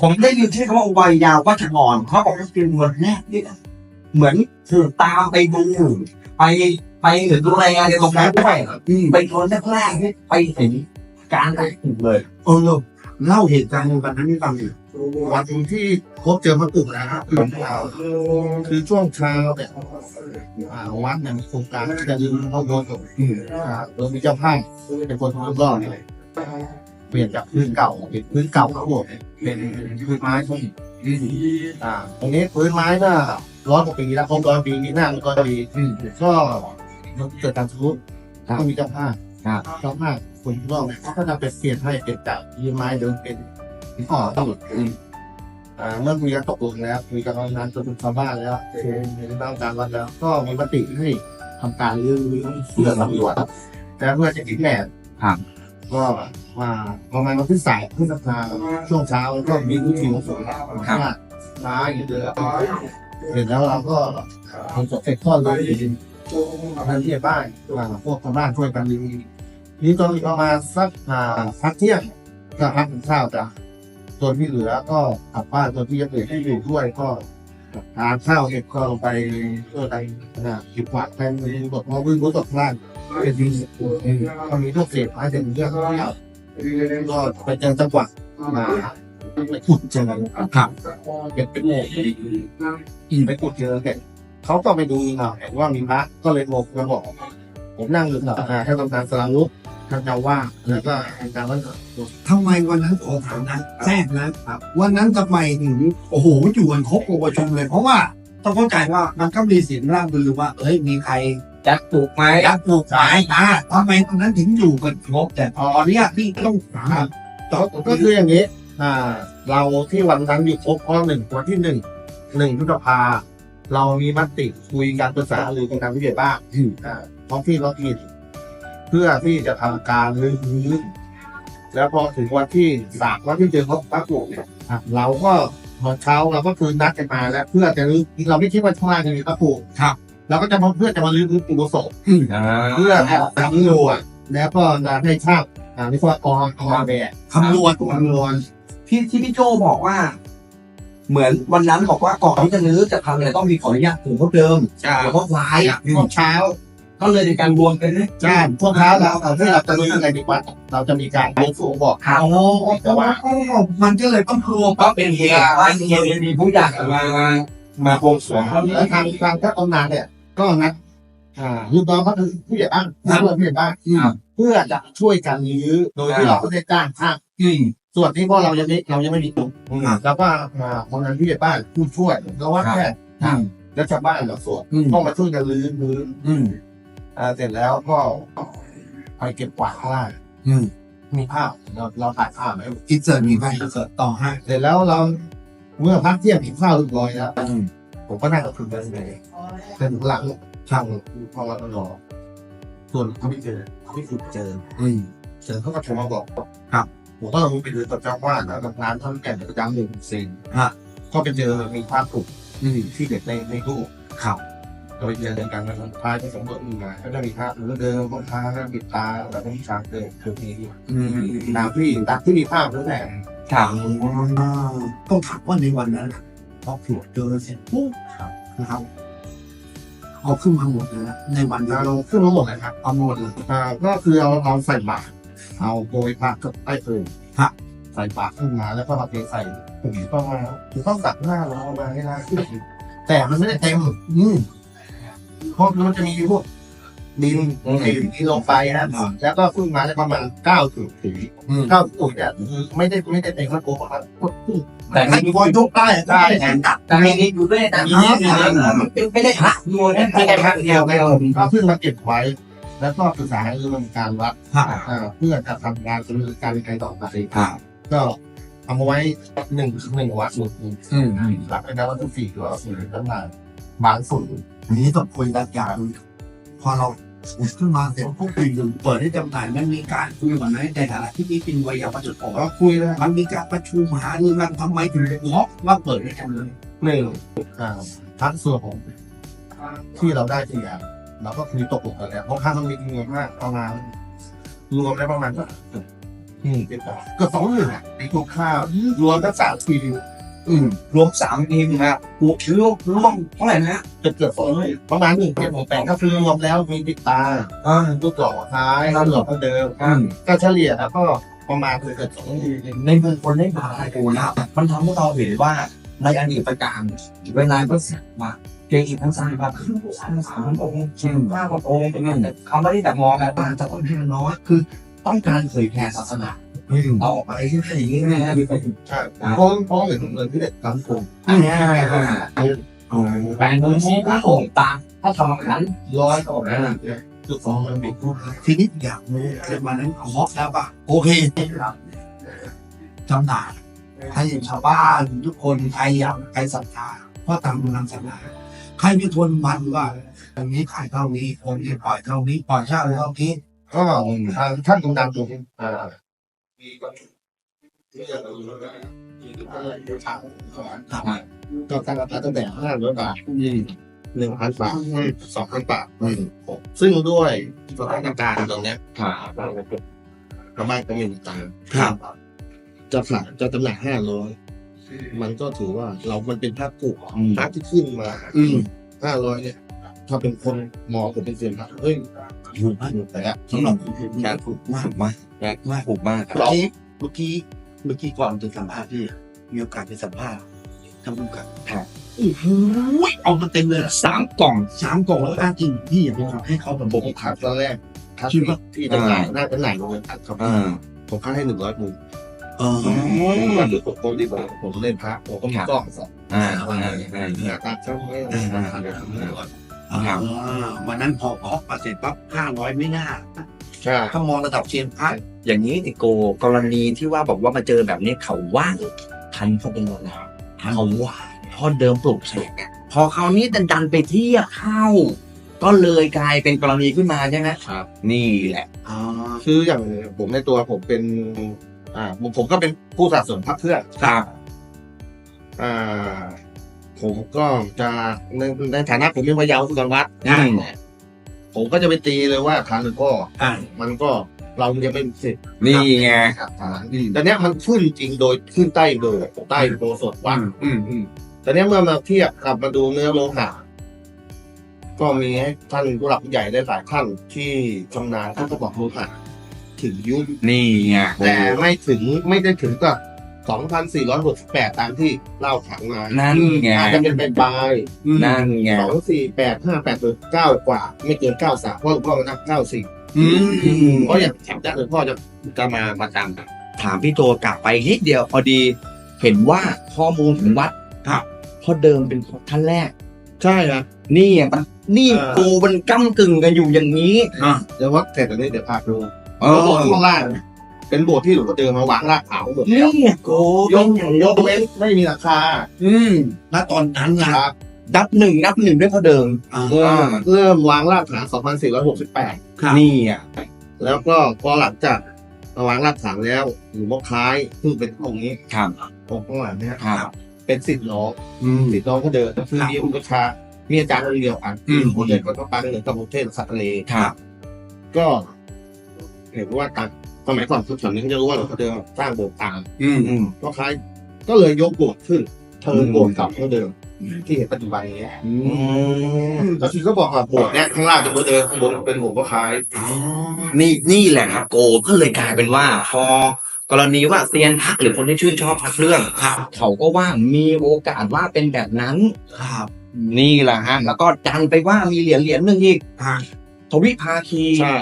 ผมได้ยินชื่อคำว่าวัยยาววัชรอนเขาบอกว่าเป็นวันแรกที่เหมือนถือตามไปดูไปไปหรือดูแลในโรงแรมด้วยไปคนแรกๆที่ไปเห็นการแต่งเลยเออเล่าเหตุการณ์วันนั้นให้ฟังหน่อยวันที่พบเจอพระกุ่มนะครับคือคือช่วงเช้าเนี่ยอ่าวัดเนี่ยมีโครงการจะยืมพระโบสถ์อ่าโดยมีเจ้าภาพเป็นคนทุบรอบเนี่ย เปลี่ยนจากพื้นเก่าเป็นพื้นเก่าทั้งหมดเป็นพื้นไม้ทั้งหมดอ่าตรงนี้พื้นไม้น่ะร้อยกว่าปีแล้วครบร้อยปีนี้หน้ามันก็ปีก็มันเกิดการทุบก็มีเจ้าภาพครับเจ้าภาพคนทุบรอบเนี่ยเขาก็จะเป็นเปลี่ยนให้เป็นจากยืมไม้เดิมเป็นอ๋อต้องอ่าเมื่อมีการตกลงแล้วมีการทำงานจนถึงชาวบ้านแล้วเองในบ้านการวัดแล้ว ก็มีมติให้ทำการรื้อเพื่อตำรวจแต่เพื่อจะติดแหนบครับ ก็มาประมาณวันที่สามพฤษภาช่วงเช้าก็มีพิธีของสงฆ์ว่าช้าอยู่เดือเสร็จแล้วเราก็ทำศพเสร็จก็เลยทันที่บ้านอ่าพวกชาวบ้านช่วยกันรื้อนี่ตอนประมาณสักอ่าพักเที่ยงก็พักกินข้าวจ้ะส่วนที่เหลือก็กลับบ้านส่วนที่ยังเหลือที่อยู่ด้วยก็ทานข้าวเก็บก็ลงไปเพื่อไปนะหยิบขวานไปมือบทพอวิ่งรถตกล่าง เป็นทีก็มีพวกเศษไม้เศษเรื่องก็ไปเจอจังหวะมาไปขุดเจอครับเก็บเป็นโมกอินไปขุดเจอเก็บเขาก็ไปดูอะเห็นว่ามีพระก็เลยโทรมาบอก ผมนั่งอยู่กับอ่าท่านกำนันสรารุปท่านเจ้าว่าแล้วก็อาจารย์วัดทำไมวันนั้นขอถามนะแทรกนะวันนั้นทำไมถึงโอ้โหอยู่กันครบองค์ประชุมเลย เพราะว่าต้องเข้าใจว่ามันก็มีสียงร่ำลือว่า เอ้ยมีใคร จัดปลูกไหมยักปลูกขายอ่าทำไมตอนนั้นถึงอยู่กันครบแต่ตอนเนี้ยพี่ต้องถามก็คืออย่างนี้ อ่า เราที่วันนั้นอยู่ครบข้อหนึ่งวันที่หนึ่งหนึ่งพฤษภาเรามีมติคุยการปรึกษาหรือการผู้ใหญ่บ้านอ่าท้องที่ท้องถิ่นเพื่อที่จะทำการรื้อรื้อแล้วพอถึงวันที่สามวันที่เจอพบพระปลูกเนี่ยอะเราก็ตอนเช้าเราก็คือนัดกันมาแล้ว เพื่อจะรื้อเราไม่คิดว่าช่วงล่างจะมีพระปลูกครับ เราก็จะมาเพื่อจะมารื้อรื้อปูโสมอ่าเพื่อทำรวจแล้วก็จะให้ทราบอ่าวิศวกรเอามาแบบคำนวณคำนวณที่ที่พี่โจบอกว่า เหมือนวันนั้นบอกว่าก่อนที่จะรื้อจะทำอะไรต้องมีขออนุญาตถึงพวกเดิมหลวงพ่อควายอะช่วงเช้า ก็เลยในการรวมกันนะใช่ช่วงเช้าเราเราที่เราจะรู้อะไรดีกว่าเราจะมีการบวงสรวงบอกครับอ๋อมันก็เลยต้องรวมก็เป็นเหตุว่ามีผู้ใหญ่มามามาบวงสรวงแล้วทางทางเจ้าตำนานเนี่ย ก็นัดอ่าลูกน้องก็คือผู้ใหญ่บ้านนัดเพื่อนผู้ใหญ่บ้านเพื่อจะช่วยกันรื้อโดยที่เราไม่ได้จ้างช่างอืมส่วนที่พวกเรายังไม่เรายังไม่มีตุกแล้วก็มาคนนั้นผู้ใหญ่บ้านผู้ช่วยแล้วว่าแค่แล้วชาวบ้านเราส่วนอืมต้องมาช่วยกันรื้อรื้ออืมอ่าเสร็จแล้วก็ไปเก็บกวาดข้างล่างอืมมีภาพเราเราถ่ายภาพไว้อินเสิร์ตมีไหมอินเสิร์ตต่อให้เสร็จแล้วเราเมื่อพักเที่ยงกินข้าวเรียบร้อยแล้ว ผมก็นั่งกับคุณกันเลยเป็นหลังช่างพอมาตลอดส่วนเขาไม่เจอเขาไม่ขุดเจออืมเจอเขาก็โทรมาบอกครับผมก็ลงไปดูตัวเจ้าว่าแล้วกับร้านท่านแก่นประจำหนึ่งเซนฮะก็ไปเจอมีภาพถูกอืมที่เด็กในในรูปครับเราไปเจอกันกันพาที่สำรวจมาก็จะมีภาพเรือเดินบนทางแล้วปิดตาแบบนี้ช้างเดินคือมีอืมตามที่ตามที่มีภาพนั่นแหละถามต้องถามว่าในวันนั้น พอตรวจเจอเสร็จปุ๊บนะครับเอาขึ้นมาหมดเลยนะในวันนี้เราขึ้นมาหมดเลยครับเอาหมดเลยอ่าก็คือเอาเราใส่บาตรเอาโปรยพระกับไอ้เฟิร์นฮะใส่บาตรขึ้นมาแล้วก็มาเทใส่ถุงก็มาคือต้องตัดหน้าเราเอามาให้ได้แต่มันไม่ได้เต็มอืมเพราะมันจะมีพวก ดินดินที่ลงไปนะแล้วก็ขึ้นมาได้ประมาณเก้าถุงสีอืมเก้าถุงเนี่ยไม่ได้ไม่ได้เต็มมันโกงครับกดขึ้นแต่ให้ไม่พอยกได้ได้แต่ไม่ได้อยู่ด้วยแต่ไม่ได้ไม่ได้พระมวยไม่ได้พระเดียวไม่เอาก็เพิ่งมาเก็บไว้ แล้วก็ศึกษาเรื่องการวัดฮะอ่าเพื่อจะทำงานดำเนินการในการต่อไปอ่าก็เอามาไว้หนึ่งหนึ่งวัดสุดอืมหลักเป็นวัตถุสี่ตัวสี่ตั้งนานบางส่วนอันนี้ต้องคุยกันอย่าง พอเราขึ้นมาเสร็จพวกคุยกันเปิดให้จำหน่ายมันมีการคุยก่อนไหมในฐานะที่นี่เป็นวัยวัชรก็คุยแล้วมันมีการประชุมหารือกันทำไมถึงงอกว่าเปิดให้กันเลยหนึ่งอ่าทั้งส่วนของที่เราได้ทีอย่างเราก็คุยตกลงกันแล้วเพราะค่าต้องมีเงินมากประมาณรวมได้ประมาณก็อืมก็สองหมื่นอะไอ้พวกข้าวรวมทั้งสามปี อืมรวมสามทีมนะครับรวมรวมรวมเท่าไหร่นะจะเกือบสองหมื่นประมาณหนึ่งเจ็ดหกแปดก็คือรวมแล้วมีติดตาอ่าลูกหล่อท้ายลูกหล่อเท่าเดิมอืมก็เฉลี่ยแล้วก็ประมาณเกือบสองหมื่นในเมืองคนเล่นบาสโกนะมันทำให้เราเห็นว่าในอดีตการเวลาก็สักมาเกมทั้งสามพันสามสามพันองค์ชิมห้าพันองค์เขาไม่ได้แต่มองกันว่าจะต้องเพียงน้อยคือต้องการเผยแผ่ศาสนา เอาออกไปที่ไหนอย่างเงี้ยนะใช่เพราะเพราะเห็นเงินที่เด็กกำกงอันนี้แปลงมือชี้พระองค์ตามถ้าทำขันร้อยต่อนั้นจุดสองมันบิดทีนี้อยากรู้เกิดมานั้นเคาะแล้วป่ะโอเคจำหน่ายให้ชาวบ้านทุกคนใครอยากใครศรัทธาเพราะตามกำลังศรัทธาใครมีทวนมันว่าอันนี้ขายเท่านี้คนนี้ปล่อยเท่านี้ปล่อยเช่าเท่านี้ก็ทางท่านกำนันตัวอ่า มีก็ที่จะก็ตั้งราคาตั้งแต่ห้าร้อยบาทหนึ่งพันบาทสองพันบาทซึ่งด้วยสถานการณ์ตรงเนี้ยชาวบ้านก็ไม่มีตังค์ครับจะขายจะจำหน่ายห้าร้อยมันก็ถือว่าเรามันเป็นภาคผูกภาคที่ขึ้นมาห้าร้อยเนี่ย ถ้าเป็นคนมองผมเป็นเซียนพระเฮ้ย ถูกมากแต่ละสำหรับการถูกมากมากมากถูกมากครัเมื่บอกี้เมื่อกี้เมื่อกี้ก่อนจะสัมภาษณ์พี่มีโอกาสไปสัมภาษณ์ทำบุญกันโอ้โหเอามาเต็มเลยสามกล่องสามกล่องแล้วอ้างจริงพี่อย่าไปทำให้เขาแบบผมขายตอนแรกคัดจริงปะที่จำหน่ายน่าจะหน่ายโรงเรียนอัดครับอ่าผมคัดให้หนึ่งร้อยมุมเออผมก็ดูผมก็ดีบอกผมเล่นพระผมก็มีกล้องสองอ่าอ่าอ่าอ่าอยากตัดช่างไม่อ่าวันนั้นพอเคาะมาเสร็จปั๊บห้าร้อยไม่น่าใช่ถ้ามองระดับเซียนพระอย่างนี้ติโกกรณีที่ว่าบอกว่ามาเจอแบบนี้เขาว่างทันพระองค์นะเขาว่าพอเดิมปลูกเสกเนี่ยพอคราวนี้ดันดันไปเทียบเข้า ก็เลยกลายเป็นกรณีขึ้นมาใช่ไหมครับ นี่แหละอ่าคืออย่างผมในตัวผมเป็น อ่าผมผมก็เป็นผู้สะสมพระเครื่องครับ อ่า ผมก็จะในในฐานะผมเป็นพยาวสุนวัดอืม ผมก็จะไปตีเลยว่าทางหรือก็อ่ามันก็เรายังเป็นสิทธิ์นี่ไงครับฐานแต่เนี้ยมันขึ้นจริงโดยขึ้นใต้เบอร์ใต้โบสถ์ว่า อืมอืมแต่เนี้ยเมื่อมาเทียบกลับมาดูเนื้อโลหะก็มีให้ท่านผู้หลักผู้ใหญ่ได้หลายท่านที่ชำนาญท่านก็บอกโลหะถึงยุคนี่ไงแต่ไม่ถึงไม่ได้ถึงกับ 2,468 ตามที่เล่าถังมานั่นไงอาจจะเป็นเป็นปลายนั่นไงสองสี่แปดห้าแปดหรือเก้ากว่า ไม่เกินเก้าสามเพราะหลวงพ่อมันนับเก้าสี่อืมเพราะอย่างแถวด้านหลวงพ่อจะจะมาประจถามพี่โตกลับไปนิดเดียวพอดี เห็นว่าข้อมูลถึงวัดครับเพราะเดิมเป็นท่านแรกำใช่ครับนี่อะมันนี่เออกูมันก้ากึ่งกันอยู่อย่างนี้เดี๋ยวว่าเสร็จอันนี้เดี๋ยวพาดูเอโบสอถ์ข้างล่าง เป็นโบสถ์ที่หลวงพ่อเดิมมาวางรากฐานหมดแล้วนี่กูยกยกเว้นไม่มีราคา อืมณตอนนั้นนะ ครับนับหนึ่งนับหนึ่งด้วยเขาเดิมอ่าเออเริ่มวางรากฐาน 2468 ครับ นี่อะแล้วก็พอหลังจากวางรากฐานแล้วหลวงพ่อคล้ายซึ่งเป็นองค์นี้ครับองค์ข้างหลังเนี่ยครับ เป็นสิทธิ์น้องอืม สิทธิ์น้องก็เดินคือมีอุปชฌาย์มีอาจารย์องค์เดียวกันอืม คนเดียวก็ต้องปังเหนือกับประเทศสัตว์ทะเล ครับ ก็เห็นว่าต่าง สมัยก่อนทุกแถวนี้เขาจะรู้ว่าหลวงพ่อเดิมสร้างโบสถ์ต่างอืมอืมก็คล้ายก็เลยยกโบสถ์ขึ้นเทิร์นโบสถ์กลับเท่าเดิมที่เห็นปัจจุบันนี้อืมแล้วทีก็บอกว่าโบสถ์เนี้ยข้างล่างเป็นโบสถ์เดิมข้างบนเป็นโบสถ์ก็คล้ายนี่นี่แหละครับโกก็เลยกลายเป็นว่า พอกรณีว่าเซียนพักหรือคนที่ชื่นชอบพักเรื่องครับเขาก็ว่ามีโอกาสว่าเป็นแบบนั้นครับ นี่แหละฮะแล้วก็ดันไปว่ามีเหรียญเหรียญหนึ่งอีกอ่าทวิภาคีใช่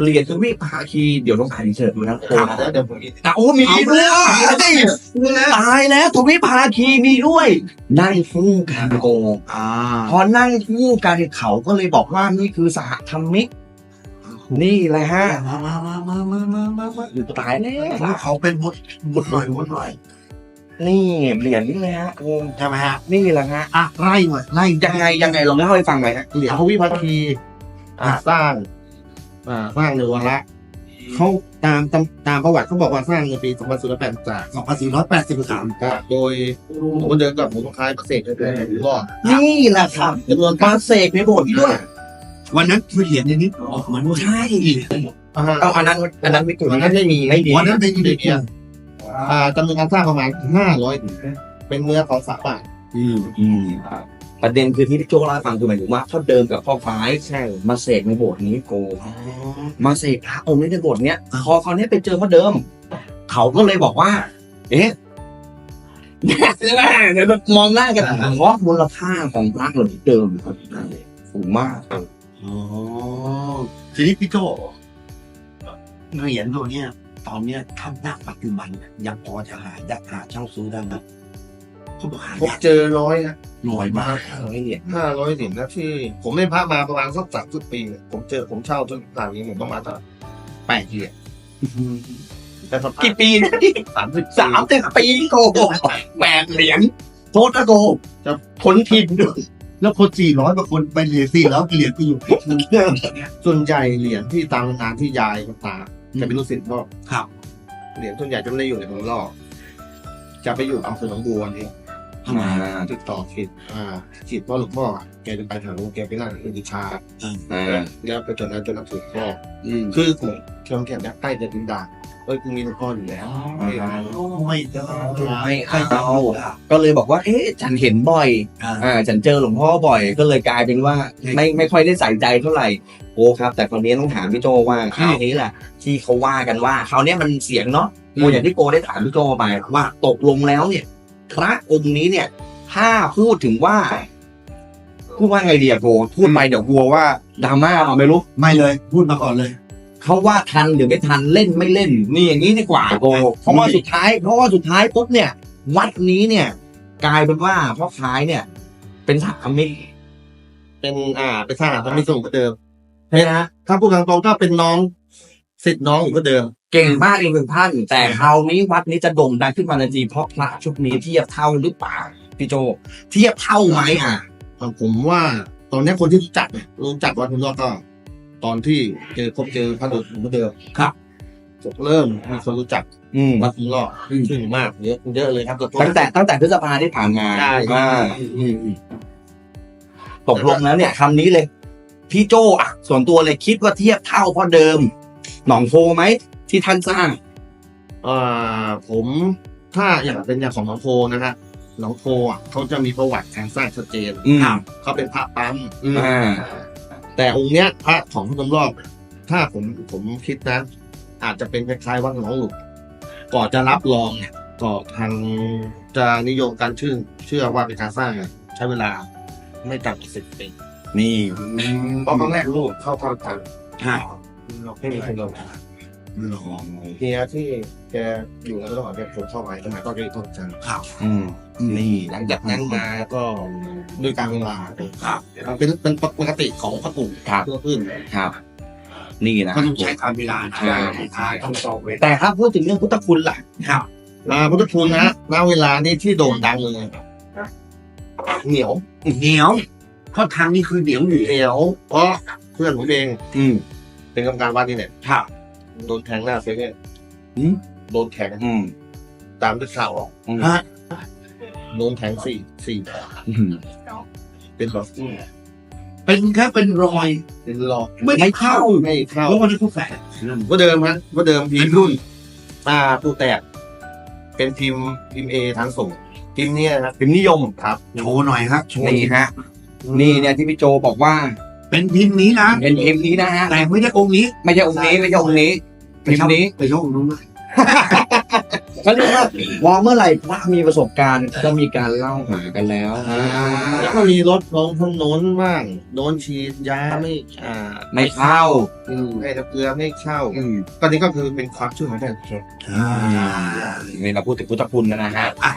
เหรียญทวิภาคีเดี๋ยวต้องถ่ายเสิร์ตดูนะโอ้แล้วเดี๋ยวผมแต่โอ้มีด้วยตายแล้วทวิภาคีมีด้วยนั่งคู่กันโกอ่าพอนั่งคู่กันเขาก็เลยบอกว่านี่คือสหธรรมิกนี่แหละฮะมามามามามามามามาตายแล้วแล้วเขาเป็นบทบทหน่อยบทหน่อยนี่เหรียญนี่เลยฮะโอ้ใช่ไหมฮะนี่แหละฮะอะไล่หน่อยไล่ยังไงยังไงลองเล่าให้ฟังหน่อยฮะเหรียญทวิภาคีอ่าสร้าง อ่าสร้างในวันละเขาตามตามตามประวัติเขาบอกว่าสร้างในปี2483สองพันสี่ร้อยแปดสิบสามครับโดยผมเดินกับผมคล้ายประเสกเลยรอดนี่แหละครับจำนวนมาเสกในโบสถ์ด้วยวันนั้นคือเหรียญในนี้ออกเหมือนว่าใช่เอาอันนั้นอันนั้นไม่ถูกวันนั้นไม่มีไม่ดีวันนั้นเป็นเด็กเนี่ยอ่าจำนวนการสร้างประมาณห้าร้อยเป็นเนื้อของสาบานอืมอืม ประเด็นคือที่พี่โจ้เล่าให้ฟังคือหมายถึงว่าเขาเดิมกับพ่อฟ้ายใช่มาเสกในโบสถ์นี้โก มาเสกพระองค์นี้ในโบสถ์เนี้ยพอคราวนี้ไปเจอพ่อเดิม เขาก็เลยบอกว่า เอ๊ะใช่ไหมเดี๋ยวมองหน้ากันเพราะมูลค่าของพระเหล่านี้เดิมสูงมากอ๋อทีนี้พี่โจเหรียญตัวเนี้ยตอนเนี้ยถ้าณปัจจุบันเนี่ยยังพอจะหาได้หาเช่าซื้อได้ไหมเขาบอกหาผมยากเจอร้อยนะน้อยมากร้อยเหรียญห้าร้อยเหรียญนะที่ ผมเล่นพระมาประมาณสักสามสิบปีเนี่ยผมเจอผมเช่าจนหลังนี้ผมประมาณสักแปดเหรียญแต่สภาพกี่ปีนะสามสิบสามสิบปีโกแปดเหรียญโทษนะโกจะพ้นทินด้วยแล้วคนสี่ร้อยกว่าคนไปเหรียญสี่แล้วเหรียญไปอยู่ส่วนใหญ่เหรียญที่ตามงานที่ยายกับตาจะเป็นลูกศิษย์พ่อครับ เหรียญส่วนใหญ่จะไม่ได้อยู่ในเมืองนอกจะไปอยู่อำเภอหนองบัวนี่ ทำไมติดต่อขิดอ่าขิดพ่อหลวงพ่อแกจะไปหาหลวงแกไปนั่งเป็นดิชาอ่าแล้วไปจนนั้นจนนับถือพ่ออืมคือผมเชื่อมแขกใกล้จะดินดาเอ้ยกูมีหลวงพ่ออยู่แล้วไม่ได้ไม่เอาก็เลยบอกว่า เอ๊ะฉันเห็นบ่อยอ่าอ่าฉันเจอหลวงพ่อบ่อย ก็เลยกลายเป็นว่าไม่ไม่ค่อยได้ใส่ใจเท่าไหร่โอ้ครับ แต่คนนี้ต้องถามพี่โจว่าคราวนี้แหละที่เขาว่ากันว่าคราวนี้มันเสียงเนาะโมอย่างที่โกได้ถามพี่โจไปว่าตกลงแล้วเนี่ย พระองค์นี้เนี่ย ถ้าพูดถึงว่า พูดว่าไงดีอะโกพูดไปเดี๋ยวกลัวว่าดราม่าเราไม่รู้ไม่เลย พูดมาก่อนเลย เขาว่าทันหรือไม่ทันเล่นไม่เล่น นี่อย่างนี้ดีกว่าโกเพราะว่าสุดท้าย เพราะว่าสุดท้ายปุ๊บเนี่ย วัดนี้เนี่ย กลายเป็นว่าพ่อค้ายเนี่ย เป็นสามิตรเป็นอ่า เป็นสร้างพระมิสูงก็เดิมใช่ไหมฮะถ้าพูดตรงๆก็เป็นน้องสิทธิ์น้องอยู่ก็เดิม เก่งมากเองเป็นท่านแต่คราวนี้วัดนี้จะโด่งดังขึ้นมาในจีเพราะพระชุดนี้เทียบเท่าหรือเปล่าพี่โจ เทียบเท่าไหมอะผมว่าตอนนี้คนที่รู้จักเนี่ยรู้จักวัดพุทธรอดก็ ตอนที่เจอพบเจอพระดุจหลวงพ่อเดิมครับเริ่มมีคนรู้จักอืมวัดพุทธรอดซึ่งมากเยอะเยอะเลยครับตั้งแต่ตั้งแต่พฤษภาที่ผ่านมาได้อ่าอืมอืมตกลงแล้วเนี่ยคำนี้เลย พี่โจอะส่วนตัวเลยคิดว่าเทียบเท่าพ่อเดิม หนองโพไหม ที่ท่านสร้างอ่าผมถ้าอย่างเป็นอย่างของหลวงโพนะฮะหลวงโพอะเขาจะมีประวัติการสร้างชัดเจนอืมเขาเป็นพระปั๊มอ่า แต่องค์เนี้ยพระของพระนมรอบถ้าผมผมคิดนะ อาจจะเป็นคล้ายๆวัดหนองหลุกก่อนจะรับรองเนี่ยก็ทางจะนิยมการชื่นเชื่อว่าเป็นการสร้างอะใช้เวลาไม่ต่ำกว่าสิบปีนี่เพราะครั้งแรกลูกเข้าเข้าทางฮะไม่มีคนลง เฮียที่แกอยู่ในระหว่างแกผมเข้าไปสมัยก็แกอยู่ต้นจันทร์อืมนี่หลังจากนั้นมาก็ด้วยการเวลาครับเป็นเป็นปกติของพระกลุ่มครับเพื่อขึ้นครับ นี่นะก็ต้องใช้การเวลานะใช่ใช่ต้องสอบเวทแต่ถ้าพูดถึงเรื่องพุทธคุณล่ะครับมาพุทธคุณนะณเวลานี้ที่โด่งดังเลยเหนียวเหนียวเพราะทางนี้คือเหนียวอยู่เหนียวเพราะเพื่อนผมเอง อืมเป็นกรรมการวัดนี่เนี่ยครับ โดนแทงหน้าเซเว่นอืม โดนแทงอืมตามด้วยข่าวออกอืมฮะ โดนแทงสี่สี่แผลอืมเป็นแบบเป็นแค่เป็นรอย เป็นหลอกไม่ได้เข้า ไม่เข้า แล้ววันนี้เขาแฝงก็เดิมฮะก็เดิมพิเป็มนพ์รุ่นอ่าตู้แตก เป็นพิมพ์พิมพ์เอทางส่งพิมพ์เนี่ยนะครับพิมพ์นิยมครับโชว์หน่อยครับโชว์นี่ฮะนี่เนี่ยที่พี่โจบอกว่าเป็นพิมพ์นี้นะเป็นพิมพ์นี้นะฮะแต่ไม่ได้องค์นี้ ไม่ใช่องค์นี้ไม่ใช่องค์นี้ ไปพิมเช่าพ์นี้ไปเช่าองค์นู้นมาเขาเรียกว่าว่าเมื่อไหร่พระมีประสบการณ์ก็มีการเล่าหากันแล้วอ่าแล้วก็มีรถลงถนนบ้างโดนฉีดยาไม่อ่าไม่เข้าอืมให้น้ำเกลือไม่เข้าอืมตอนนี้ก็คือเป็นความช่วยเหลือของประชาชนอ่านี่เราพูดถึงพุทธคุณนะฮะอะ